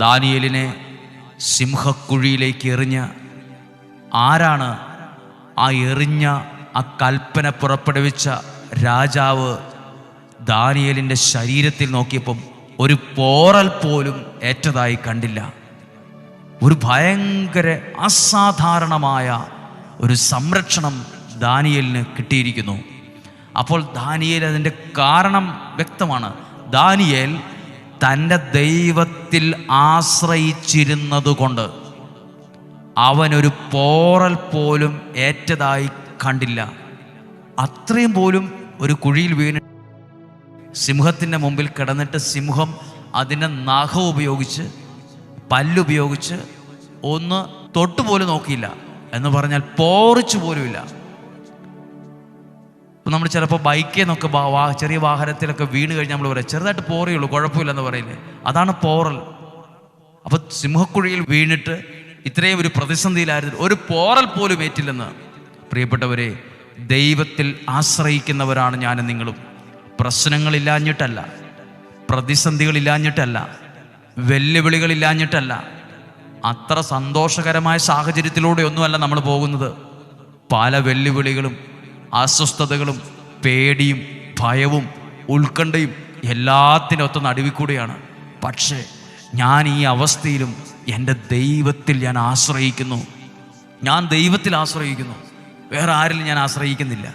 ദാനിയേലിനെ സിംഹക്കുഴിയിലേക്ക് എറിഞ്ഞ ആരാണ് ആ എറിഞ്ഞ ആ കൽപ്പന പുറപ്പെടുവിച്ച രാജാവ് ദാനിയലിന്റെ ശരീരത്തിൽ നോക്കിയപ്പം ഒരു പോറൽ പോലും ഏറ്റതായി കണ്ടില്ല. ഒരു ഭയങ്കര അസാധാരണമായ ഒരു സംരക്ഷണം ദാനിയലിന് കിട്ടിയിരിക്കുന്നു. അപ്പോൾ ദാനിയേൽ അതിന്റെ കാരണം വ്യക്തമാണ്. ദാനിയേൽ തന്റെ ദൈവത്തിൽ ആശ്രയിച്ചിരുന്നതുകൊണ്ട് അവനൊരു പോറൽ പോലും ഏറ്റതായി കണ്ടില്ല. അത്രയും പോലും ഒരു കുഴിയിൽ വീണ് സിംഹത്തിന്റെ മുമ്പിൽ കിടന്നിട്ട് സിംഹം അതിന്റെ നഖം ഉപയോഗിച്ച് പല്ലുപയോഗിച്ച് ഒന്ന് തൊട്ടുപോലും നോക്കിയില്ല. എന്ന് പറഞ്ഞാൽ പോറിച്ചു പോലുമില്ല. ഇപ്പം നമ്മൾ ചിലപ്പോൾ ബൈക്കിൽ നിന്നൊക്കെ വാ- ചെറിയ വാഹനത്തിലൊക്കെ വീണ് കഴിഞ്ഞാൽ നമ്മൾ പറയാം ചെറുതായിട്ട് പോറയുള്ളൂ കുഴപ്പമില്ലെന്ന് പറയില്ലേ അതാണ് പോറൽ. അപ്പോൾ സിംഹക്കുഴിയിൽ വീണിട്ട് ഇത്രയും ഒരു പ്രതിസന്ധിയിലായിരുന്നു. ഒരു പോറൽ പോലും ഏറ്റില്ലെന്ന്. പ്രിയപ്പെട്ടവരെ ദൈവത്തിൽ ആശ്രയിക്കുന്നവരാണ് ഞാനും നിങ്ങളും. പ്രശ്നങ്ങളില്ലാഞ്ഞിട്ടല്ല പ്രതിസന്ധികളില്ലാഞ്ഞിട്ടല്ല വെല്ലുവിളികളില്ലാഞ്ഞിട്ടല്ല അത്ര സന്തോഷകരമായ സാഹചര്യത്തിലൂടെ ഒന്നുമല്ല നമ്മൾ പോകുന്നത്. പല വെല്ലുവിളികളും അസ്വസ്ഥതകളും പേടിയും ഭയവും ഉത്കണ്ഠയും എല്ലാത്തിനൊത്ത നടുവിക്കൂടെയാണ്. പക്ഷേ ഞാൻ ഈ അവസ്ഥയിലും എന്റെ ദൈവത്തിൽ ഞാൻ ആശ്രയിക്കുന്നു. ഞാൻ ദൈവത്തിൽ ആശ്രയിക്കുന്നു. വേറെ ആരിലും ഞാൻ ആശ്രയിക്കുന്നില്ല.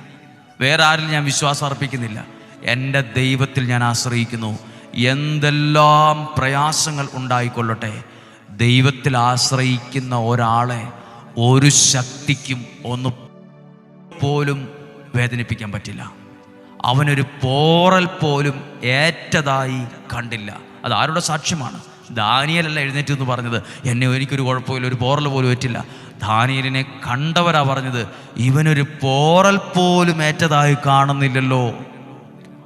വേറെ ആരിലും ഞാൻ വിശ്വാസം അർപ്പിക്കുന്നില്ല. എന്റെ ദൈവത്തിൽ ഞാൻ ആശ്രയിക്കുന്നു. എന്തെല്ലാം പ്രയാസങ്ങൾ ഉണ്ടായിക്കൊള്ളട്ടെ. ദൈവത്തിൽ ആശ്രയിക്കുന്ന ഒരാളെ ഒരു ശക്തിക്കും ഒന്ന് പോലും വേദനിപ്പിക്കാൻ പറ്റില്ല. അവനൊരു പോറൽ പോലും ഏറ്റതായി കണ്ടില്ല. അത് ആരുടെ സാക്ഷ്യമാണ്? ദാനിയലല്ല എഴുന്നേറ്റ് എന്ന് പറഞ്ഞത്. എന്നെ എനിക്കൊരു കുഴപ്പമില്ല ഒരു പോറൽ പോലും ഏറ്റില്ല. ദാനിയലിനെ കണ്ടവരാ പറഞ്ഞത് ഇവനൊരു പോറൽ പോലും ഏറ്റതായി കാണുന്നില്ലല്ലോ.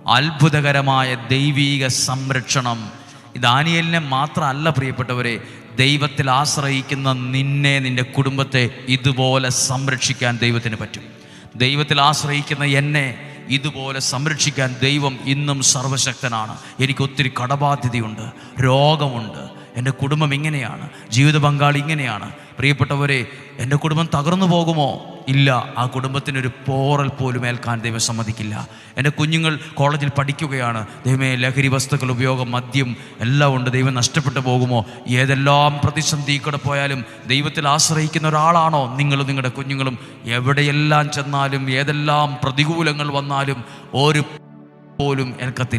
അത്ഭുതകരമായ ദൈവീക സംരക്ഷണം. ദാനിയലിനെ മാത്രമല്ല പ്രിയപ്പെട്ടവരെ ദൈവത്തിൽ ആശ്രയിക്കുന്ന നിന്നെ നിന്റെ കുടുംബത്തെ ഇതുപോലെ സംരക്ഷിക്കാൻ ദൈവത്തിന് പറ്റും. ദൈവത്തിൽ ആശ്രയിക്കുന്ന എന്നെ ഇതുപോലെ സംരക്ഷിക്കാൻ ദൈവം ഇന്നും സർവശക്തനാണ്. എനിക്ക് ഒത്തിരി കടബാധ്യതയുണ്ട് രോഗമുണ്ട്. എന്റെ കുടുംബം ഇങ്ങനെയാണ് ജീവിത പങ്കാളി ഇങ്ങനെയാണ്. പ്രിയപ്പെട്ടവരെ എന്റെ കുടുംബം തകർന്നു പോകുമോ? ഇല്ല. ആ കുടുംബത്തിനൊരു പോറൽ പോലും ഏൽക്കാൻ ദൈവം സമ്മതിക്കില്ല. എന്റെ കുഞ്ഞുങ്ങൾ കോളേജിൽ പഠിക്കുകയാണ്. ദൈവമേ ലഹരി വസ്തുക്കൾ ഉപയോഗം മദ്യം എല്ലാം ഉണ്ട്. ദൈവം നഷ്ടപ്പെട്ടു പോകുമോ? ഏതെല്ലാം പ്രതിസന്ധി കൂടെ പോയാലും ദൈവത്തിൽ ആശ്രയിക്കുന്ന ഒരാളാണോ? നിങ്ങളും നിങ്ങളുടെ കുഞ്ഞുങ്ങളും എവിടെയെല്ലാം ചെന്നാലും ഏതെല്ലാം പ്രതികൂലങ്ങൾ വന്നാലും ഒരു പോലും ഏൽക്കത്തില്ല.